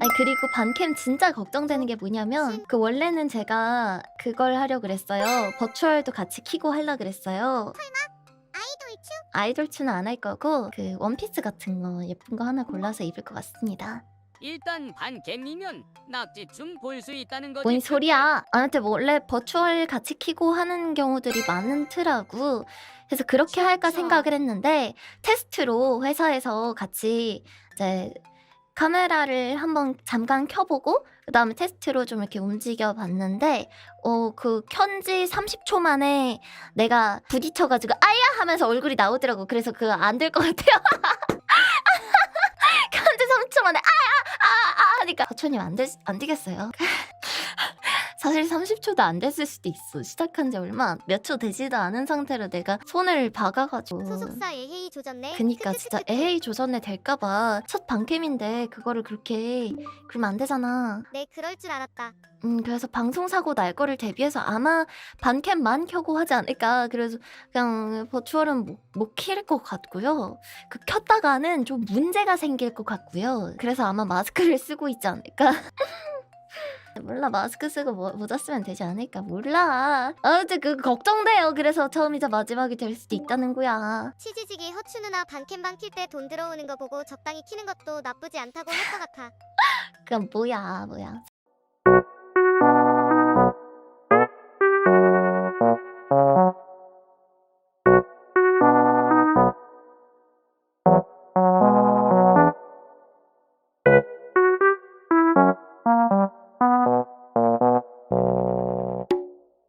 아니 그리고 반캠 진짜 걱정되는 게 뭐냐면 그 원래는 제가 그걸 하려 그랬어요. 버추얼도 같이 키고 하려 그랬어요. 아이돌 추는 안 할 거고 그 원피스 같은 거 예쁜 거 하나 골라서 입을 것 같습니다. 일단 반캠이면 낙지춤 볼수 있다는 거지. 뭔 소리야? 나한테 원래 버추얼 같이 키고 하는 경우들이 많더라고. 그래서 그렇게 할까 생각을 했는데 테스트로 회사에서 같이 이제 카메라를 한번 잠깐 켜보고 그 다음에 테스트로 좀 이렇게 움직여 봤는데 어그 켠지 30초 만에 내가 부딪혀가지고 아야 하면서 얼굴이 나오더라고. 그래서 그거 안 될 것 같아요. 켠지 3초 만에 아야 아아 하니까 버추얼님 안, 되, 안 되겠어요. 사실 30초도 안 됐을 수도 있어. 시작한 지 얼마 몇 초 되지도 않은 상태로 내가 손을 박아가지고. 소속사 에헤이 조졌네. 그니까 진짜. 에헤이 조선에 될까봐 첫 방캠인데 그거를 그렇게 그러면 안 되잖아. 네 그럴 줄 알았다. 음 그래서 방송 사고 날 거를 대비해서 아마 반캠만 켜고 하지 않을까. 그래서 그냥 버추얼은 못, 못킬것 같고요. 그 켰다가는 좀 문제가 생길 것 같고요. 그래서 아마 마스크를 쓰고 있지 않을까. 몰라. 마스크 쓰고 모, 모자 쓰면 되지 않을까? 몰라. 아무튼 그 걱정돼요. 그래서 처음이자 마지막이 될 수도 있다는 거야. 치지직이 허추 누나 반캠방 킬 때 돈 들어오는 거 보고 적당히 키는 것도 나쁘지 않다고 할 것 같아. 그건 뭐야 뭐야